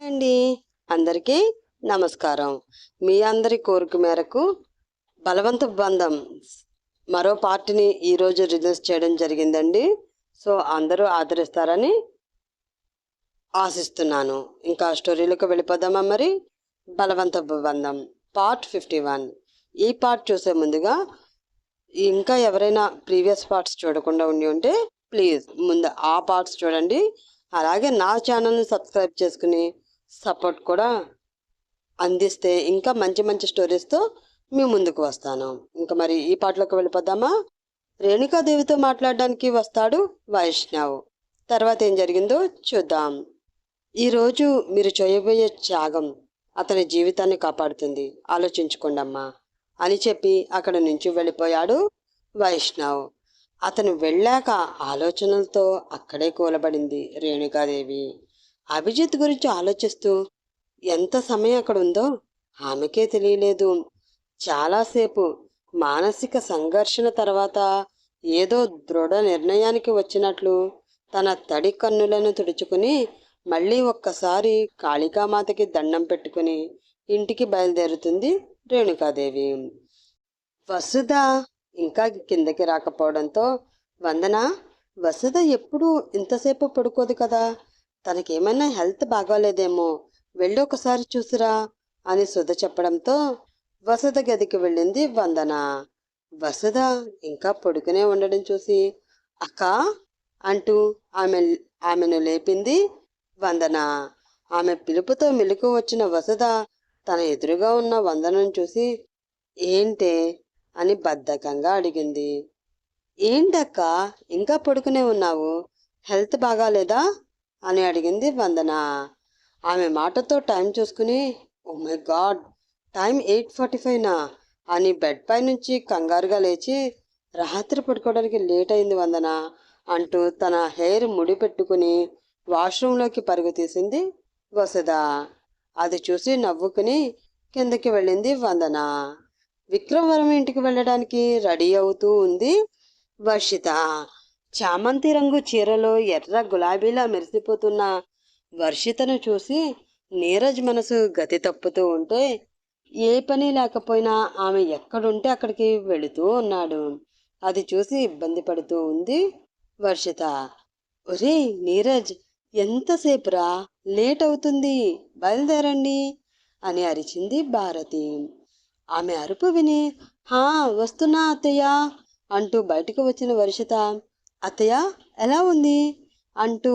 అండి. అందరికీ నమస్కారం. మీ అందరి కోరిక మేరకు బలవంత బంధం మరో పార్టీని ఈరోజు రిలీజ్ చేయడం జరిగిందండి. సో అందరూ ఆదరిస్తారని ఆశిస్తున్నాను. ఇంకా స్టోరీలకు వెళ్ళిపోదామా మరి? Balavantha Bandham part fifty one. ఈ పార్ట్ చూసే ముందుగా ఇంకా ఎవరైనా ప్రీవియస్ పార్ట్స్ చూడకుండా ఉండి ఉంటే ప్లీజ్ ముందు ఆ పార్ట్స్ చూడండి. అలాగే నా ఛానల్ని సబ్స్క్రైబ్ చేసుకుని సపోర్ట్ కూడా అందిస్తే ఇంకా మంచి మంచి స్టోరీస్తో మీ ముందుకు వస్తాను. ఇంకా మరి ఈ పాటలోకి వెళ్ళిపోదామా? రేణుకాదేవితో మాట్లాడడానికి వస్తాడు వైష్ణవ్. తర్వాత ఏం జరిగిందో చూద్దాం. ఈరోజు మీరు చేయబోయే త్యాగం అతని జీవితాన్ని కాపాడుతుంది. ఆలోచించుకోండి అమ్మా అని చెప్పి అక్కడ నుంచి వెళ్ళిపోయాడు వైష్ణవ్. అతను వెళ్ళాక ఆలోచనలతో అక్కడే కూలబడింది రేణుకాదేవి. అభిజిత్ గురించి ఆలోచిస్తూ ఎంత సమయం అక్కడ ఉందో ఆమెకే తెలియలేదు. చాలాసేపు మానసిక సంఘర్షణ తర్వాత ఏదో దృఢ నిర్ణయానికి వచ్చినట్లు తన తడి కన్నులను తుడుచుకుని మళ్ళీ ఒక్కసారి కాళికామాతకి దండం పెట్టుకుని ఇంటికి బయలుదేరుతుంది రేణుకాదేవి. వసుధ ఇంకా కిందకి రాకపోవడంతో వందన వసుధ ఎప్పుడు ఇంతసేపు పడుకోదు కదా? తనకేమైనా హెల్త్ బాగోలేదేమో వెళ్ళి ఒకసారి చూసిరా అని సుధ చెప్పడంతో వసుధ గదికి వెళ్ళింది వందన. వసుధ ఇంకా పడుకునే ఉండడం చూసి అక్క అంటూ ఆమె ఆమెను లేపింది వందన. ఆమె పిలుపుతో మెలకు వచ్చిన వసుధ తన ఎదురుగా ఉన్న వందనను చూసి ఏంటే? అని బద్ధకంగా అడిగింది. ఏంటక్క? ఇంకా పడుకునే ఉన్నావు? హెల్త్ బాగాలేదా? అని అడిగింది వందన. ఆమె మాటతో టైం చూసుకుని ఓ my god time eight forty ఫైవ్నా అని బెడ్ పై నుంచి కంగారుగా లేచి రాత్రి పడుకోవడానికి లేట్ అయింది వందన అంటూ తన హెయిర్ ముడి పెట్టుకుని వాష్రూంలోకి పరుగు తీసింది వసుధ. అది చూసి నవ్వుకుని కిందకి వెళ్ళింది వందన. విక్రమవరం ఇంటికి వెళ్ళడానికి రెడీ అవుతూ ఉంది వర్షిత. చామంతి రంగు చీరలో ఎర్ర గులాబీలా మెరిసిపోతున్న వర్షితను చూసి నీరజ్ మనసు గతి తప్పుతూ ఉంటే ఏ పని లేకపోయినా ఆమె ఎక్కడుంటే అక్కడికి వెళుతూ ఉన్నాడు. అది చూసి ఇబ్బంది పడుతూ ఉంది వర్షిత. ఒరే నీరజ్ ఎంతసేపురా? లేట్ అవుతుంది బయలుదేరండి అని అరిచింది భారతి. ఆమె అరుపు విని హా వస్తున్నా అత్తయ్య అంటూ బయటకు వచ్చిన వర్షిత అత్తయ్య ఎలా ఉంది? అంటూ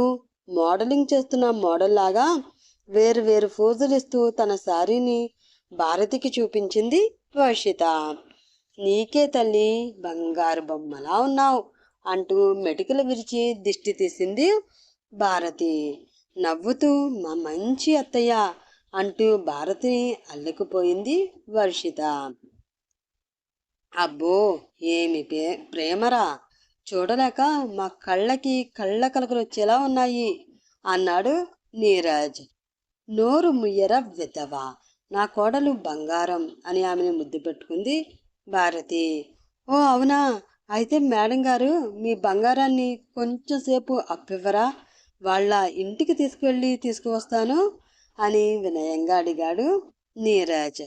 మోడలింగ్ చేస్తున్న మోడల్ లాగా వేరు వేరు ఫోజులు ఇస్తూ తన శారీని భారతికి చూపించింది వర్షిత. నీకే తల్లి బంగారు బొమ్మలా ఉన్నావు అంటూ మెటికలు విరిచి దిష్టి తీసింది భారతి. నవ్వుతూ మా మంచి అత్తయ్య అంటూ భారతిని అల్లుకుపోయింది వర్షిత. అబ్బో ఏమి ప్రేమరా? చూడలేక మా కళ్ళకి కళ్ళ కలకలు వచ్చేలా ఉన్నాయి. అన్నాడు నీరజ్. నోరు ముయ్యర విధవ నా కోడలు బంగారం అని ఆమెను ముద్దు పెట్టుకుంది భారతి. ఓ అవునా అయితే మేడం గారు మీ బంగారాన్ని కొంచెంసేపు అప్పివ్వరా వాళ్ళ ఇంటికి తీసుకువెళ్ళి తీసుకువస్తాను అని వినయంగా అడిగాడు నీరజ్.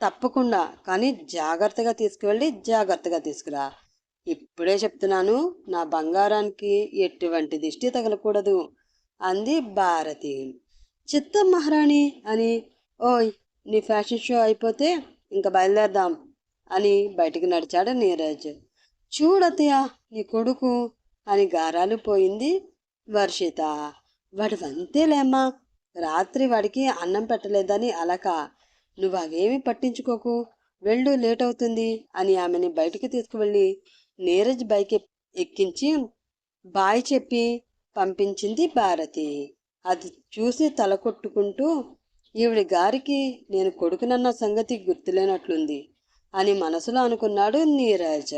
తప్పకుండా కానీ జాగ్రత్తగా తీసుకువెళ్ళి జాగ్రత్తగా తీసుకురా ఇప్పుడే చెప్తున్నాను నా బంగారానికి ఎటువంటి దిష్టి తగలకూడదు అంది భారతి. చిత్త మహారాణి అని ఓయ్ నీ ఫ్యాషన్ షో అయిపోతే ఇంకా బయలుదేరదాం అని బయటికి నడిచాడు నీరజ్. చూడతయ్య నీ కొడుకు అని గారాలు పోయింది వర్షిత. వాడు వంతేలేమ్మా రాత్రి వాడికి అన్నం పెట్టలేదని అలక. నువ్వు అవేమీ పట్టించుకోకు. వెళ్ళు లేట్ అవుతుంది అని ఆమెని బయటికి తీసుకువెళ్ళి నీరజ్ బైక్ ఎక్కించి బాయ్ చెప్పి పంపించింది భారతి. అది చూసి తల కొట్టుకుంటూ ఈవిడి గారికి నేను కొడుకునన్న సంగతి గుర్తులేనట్లుంది అని మనసులో అనుకున్నాడు నీరజ్.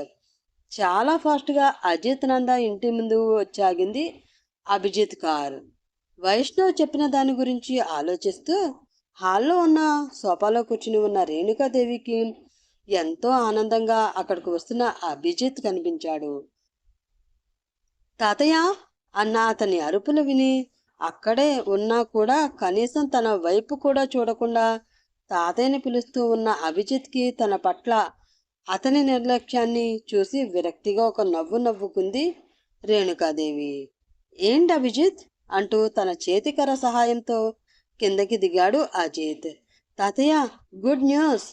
చాలా ఫాస్ట్గా అజిత్ నంద ఇంటి ముందు వచ్చాగింది అభిజిత్ కారు. వైష్ణవ్ చెప్పిన దాని గురించి ఆలోచిస్తూ హాల్లో ఉన్న సోఫాలో కూర్చుని ఉన్న రేణుకాదేవికి ఎంతో ఆనందంగా అక్కడికి వస్తున్న అభిజిత్ కనిపించాడు. తాతయ్య! అన్న అతని అరుపులు విని అక్కడే ఉన్నా కూడా కనీసం తన వైపు కూడా చూడకుండా తాతయ్యని పిలుస్తూ ఉన్న అభిజిత్కి తన పట్ల అతని నిర్లక్ష్యాన్ని చూసి విరక్తిగా ఒక నవ్వు నవ్వుకుంది రేణుకాదేవి. ఏంటి అభిజిత్? అంటూ తన చేతికర సహాయంతో కిందకి దిగాడు అజిత్. తాతయ్య good news!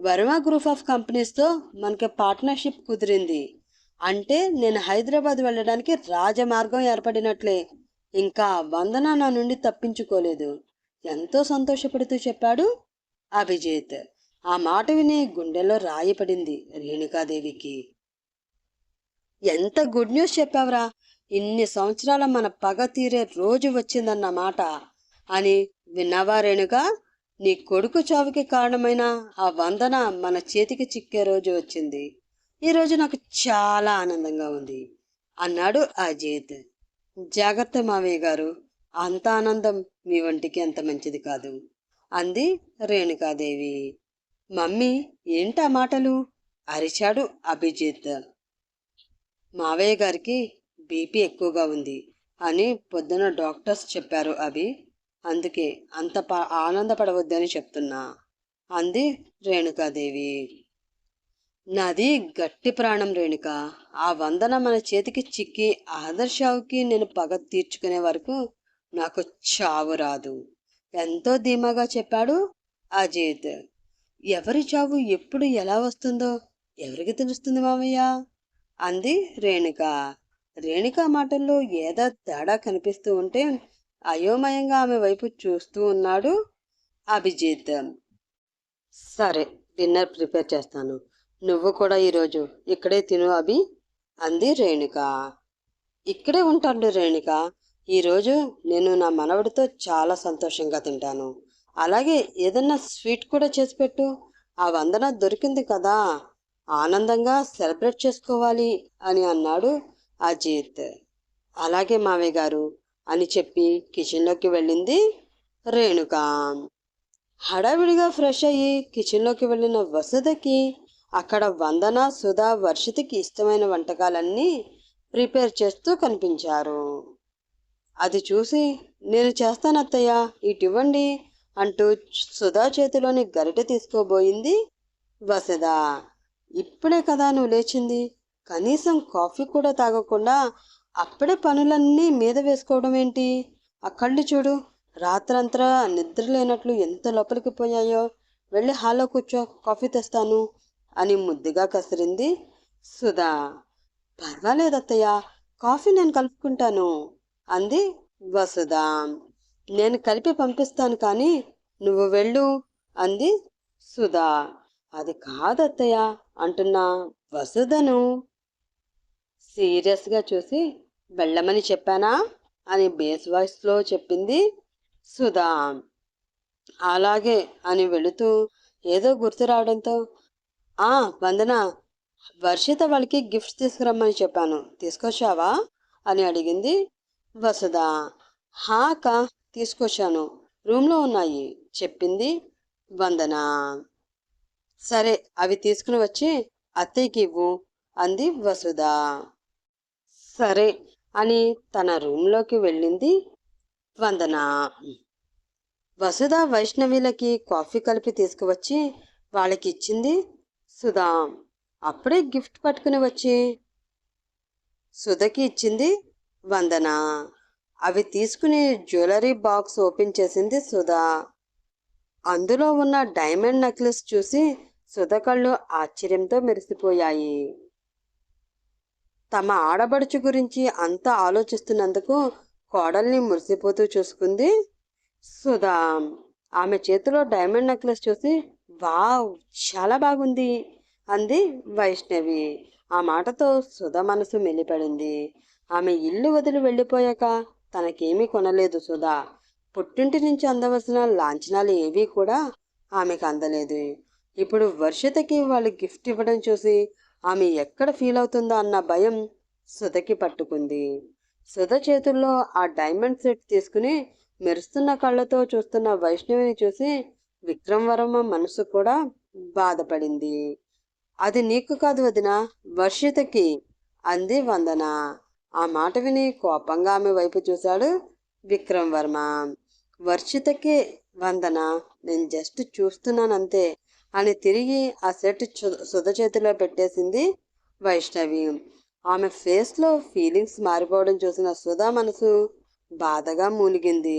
Varma group of కంపెనీస్తో మనకి పార్ట్నర్షిప్ కుదిరింది. అంటే నేను హైదరాబాద్ వెళ్ళడానికి రాజమార్గం ఏర్పడినట్లే. ఇంకా వందన నా నుండి తప్పించుకోలేదు. ఎంతో సంతోషపడుతూ చెప్పాడు అభిజిత్. ఆ మాట విని గుండెలో రాయపడింది రేణుకాదేవికి. ఎంత గుడ్ న్యూస్ చెప్పావురా. ఇన్ని సంవత్సరాల మన పగ తీరే రోజు వచ్చిందన్న మాట అని విన్నావా రేణుగా నీ కొడుకు చావుకి కారణమైన ఆ వందన మన చేతికి చిక్కే రోజు వచ్చింది. ఈ రోజు నాకు చాలా ఆనందంగా ఉంది. అన్నాడు అజిత్. జాగ్రత్త మావయ్య గారు. అంత ఆనందం మీ వంటికి అంత మంచిది కాదు. అంది రేణుకాదేవి. మమ్మీ ఏంటా మాటలు? అరిచాడు అభిజిత్. మావయ్య గారికి బీపీ ఎక్కువగా ఉంది అని పొద్దున డాక్టర్స్ చెప్పారు అవి అందుకే అంత ప ఆనందపడవద్దని చెప్తున్నా. అంది రేణుకాదేవి. నాది గట్టి ప్రాణం రేణుక. ఆ వందన మన చేతికి చిక్కి ఆదర్శావుకి నేను పగ తీర్చుకునే వరకు నాకు చావు రాదు. ఎంతో ధీమాగా చెప్పాడు అజిత్. ఎవరి చావు ఎప్పుడు ఎలా వస్తుందో ఎవరికి తెలుస్తుంది మామయ్య? అంది రేణుక. రేణుక మాటల్లో ఏదో తేడా కనిపిస్తూ ఉంటే అయోమయంగా ఆమె వైపు చూస్తూ ఉన్నాడు అభిజిత్. సరే డిన్నర్ ప్రిపేర్ చేస్తాను. నువ్వు కూడా ఈరోజు ఇక్కడే తిను అభి అంది రేణుక. ఇక్కడే ఉంటాడు రేణుక. ఈరోజు నేను నా మనవడితో చాలా సంతోషంగా తింటాను. అలాగే ఏదన్నా స్వీట్ కూడా చేసి పెట్టు. ఆ వందన దొరికింది కదా. ఆనందంగా సెలబ్రేట్ చేసుకోవాలి అని అన్నాడు అజిత్. అలాగే మామయ్య గారు అని చెప్పి కిచెన్లోకి వెళ్ళింది రేణుక. హడావిడిగా ఫ్రెష్ అయ్యి కిచెన్లోకి వెళ్ళిన వసుధకి అక్కడ వందన సుధా వర్షితికి ఇష్టమైన వంటకాలన్నీ ప్రిపేర్ చేస్తూ కనిపించారు. అది చూసి నేను చేస్తాను అత్తయ్య అంటూ సుధా చేతిలోని గరిట తీసుకోబోయింది వసుధ. ఇప్పుడే కదా నువ్వు లేచింది. కనీసం కాఫీ కూడా తాగకుండా అప్పుడే పనులన్నీ మీద వేసుకోవడం ఏంటి? అక్కళ్ళు చూడు రాత్రంతా నిద్ర లేనట్లు ఎంత లోపలికి పోయాయో. వెళ్ళి హాల్లో కూర్చో కాఫీ తెస్తాను అని ముద్దుగా కసిరింది సుధా. పర్వాలేదు అత్తయ్య కాఫీ నేను కలుపుకుంటాను అంది వసుధ. నేను కలిపి పంపిస్తాను కానీ నువ్వు వెళ్ళు అంది సుధా. అది కాదత్తయ్య అంటున్నా వసుధను సీరియస్గా చూసి వెళ్ళమని చెప్పానా? అని బేస్ వాయిస్లో చెప్పింది సుధా. అలాగే అని వెళుతూ ఏదో గుర్తు రావడంతో ఆ వందన వర్షిత వాళ్ళకి గిఫ్ట్స్ తీసుకురమ్మని చెప్పాను. తీసుకొచ్చావా? అని అడిగింది వసుధ. హా అక్క తీసుకొచ్చాను. రూమ్లో ఉన్నాయి చెప్పింది వందన. సరే అవి తీసుకుని వచ్చి అత్తయ్యకి ఇవ్వు అంది వసుధ. సరే అని తన రూమ్లోకి వెళ్ళింది వందన. వసుధ వైష్ణవిలకి కాఫీ కలిపి తీసుకువచ్చి వాళ్ళకి ఇచ్చింది సుధా. అప్పుడే గిఫ్ట్ పట్టుకుని వచ్చి సుధకి ఇచ్చింది వందన. అవి తీసుకుని జ్యువెలరీ బాక్స్ ఓపెన్ చేసింది సుధా. అందులో ఉన్న డైమండ్ నెక్లెస్ చూసి సుధ కళ్ళు ఆశ్చర్యంతో మెరిసిపోయాయి. తమ ఆడబడుచు గురించి అంతా ఆలోచిస్తున్నందుకు కోడల్ని మురిసిపోతూ చూసుకుంది సుధా. ఆమె చేతిలో డైమండ్ నెక్లెస్ చూసి వావ్ చాలా బాగుంది అంది వైష్ణవి. ఆ మాటతో సుధ మనసు మెల్లిపడింది ఆమె ఇల్లు వదిలి వెళ్ళిపోయాక తనకేమీ కొనలేదు సుధా. పుట్టింటి నుంచి అందవలసిన లాంఛనాలు ఏవీ కూడా ఆమెకు అందలేదు. ఇప్పుడు వర్షితకి వాళ్ళు గిఫ్ట్ ఇవ్వడం చూసి ఆమె ఎక్కడ ఫీల్ అవుతుందో అన్న భయం సుధకి పట్టుకుంది. సుధ చేతుల్లో ఆ డైమండ్ సెట్ తీసుకుని మెరుస్తున్న కళ్ళతో చూస్తున్న వైష్ణవిని చూసి విక్రమవర్మ మనసు కూడా బాధపడింది. అది నీకు కాదు వదిన వర్షితకి అంది వందన. ఆ మాట విని కోపంగా ఆమె వైపు చూశాడు విక్రమ్ వర్మ వర్షితకి వందన నేను జస్ట్ చూస్తున్నాను అంతే అని తిరిగి ఆ సెట్ సుధ చేతిలో పెట్టేసింది వైష్ణవి. ఆమె ఫేస్లో ఫీలింగ్స్ మారిపోవడం చూసిన సుధా మనసు బాధగా మూలిగింది.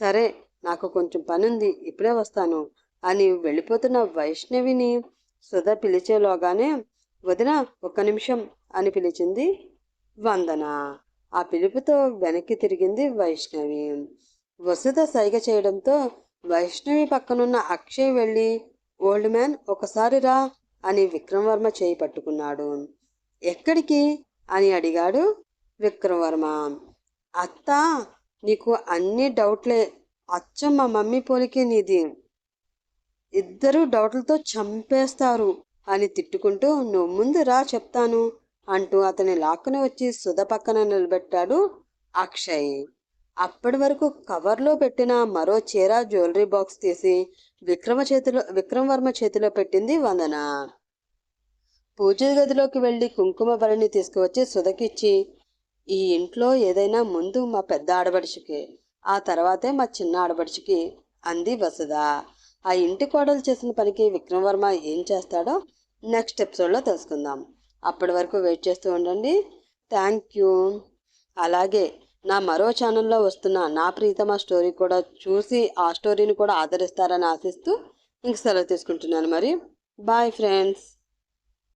సరే నాకు కొంచెం పని ఉంది ఇప్పుడే వస్తాను అని వెళ్ళిపోతున్న వైష్ణవిని సుధ పిలిచేలోగానే వదిన ఒక్క నిమిషం అని పిలిచింది వందన. ఆ పిలుపుతో వెనక్కి తిరిగింది వైష్ణవి. వసుధ సైగ చేయడంతో వైష్ణవి పక్కనున్న అక్షయ్ వెళ్ళి ఓల్డ్ మ్యాన్ ఒకసారి రా అని విక్రమవర్మ చేయి పట్టుకున్నాడు. ఎక్కడికి? అని అడిగాడు విక్రమవర్మ. అత్త నీకు అన్ని డౌట్లే. అచ్చం మా మమ్మీ పోలికే నీది. ఇద్దరు డౌట్లతో చంపేస్తారు అని తిట్టుకుంటూ నువ్వు ముందు రా చెప్తాను అంటూ అతని లాక్కుని వచ్చి సుధ పక్కన నిలబెట్టాడు అక్షయ్. అప్పటి వరకు కవర్లో పెట్టిన మరో చీర జ్యువెలరీ బాక్స్ తీసి విక్రమ చేతిలో విక్రమవర్మ చేతిలో పెట్టింది వందన. పూజ గదిలోకి వెళ్ళి కుంకుమ బలిని తీసుకువచ్చి సుధకిచ్చి ఈ ఇంట్లో ఏదైనా ముందు మా పెద్ద ఆడబడుచుకి ఆ తర్వాతే మా చిన్న ఆడబడుచుకి అంది వసుధ. ఆ ఇంటి కోడలు చేసిన పనికి విక్రమవర్మ ఏం చేస్తాడో నెక్స్ట్ ఎపిసోడ్లో తెలుసుకుందాం. అప్పటి వరకు వెయిట్ చేస్తూ ఉండండి. Thank you. అలాగే నా మరో ఛానల్లో వస్తున్న నా ప్రీతమ స్టోరీ కూడా చూసి ఆ స్టోరీని కూడా ఆదరిస్తారని ఆశిస్తూ ఇంక సెలవు తీసుకుంటున్నాను మరి. Bye friends.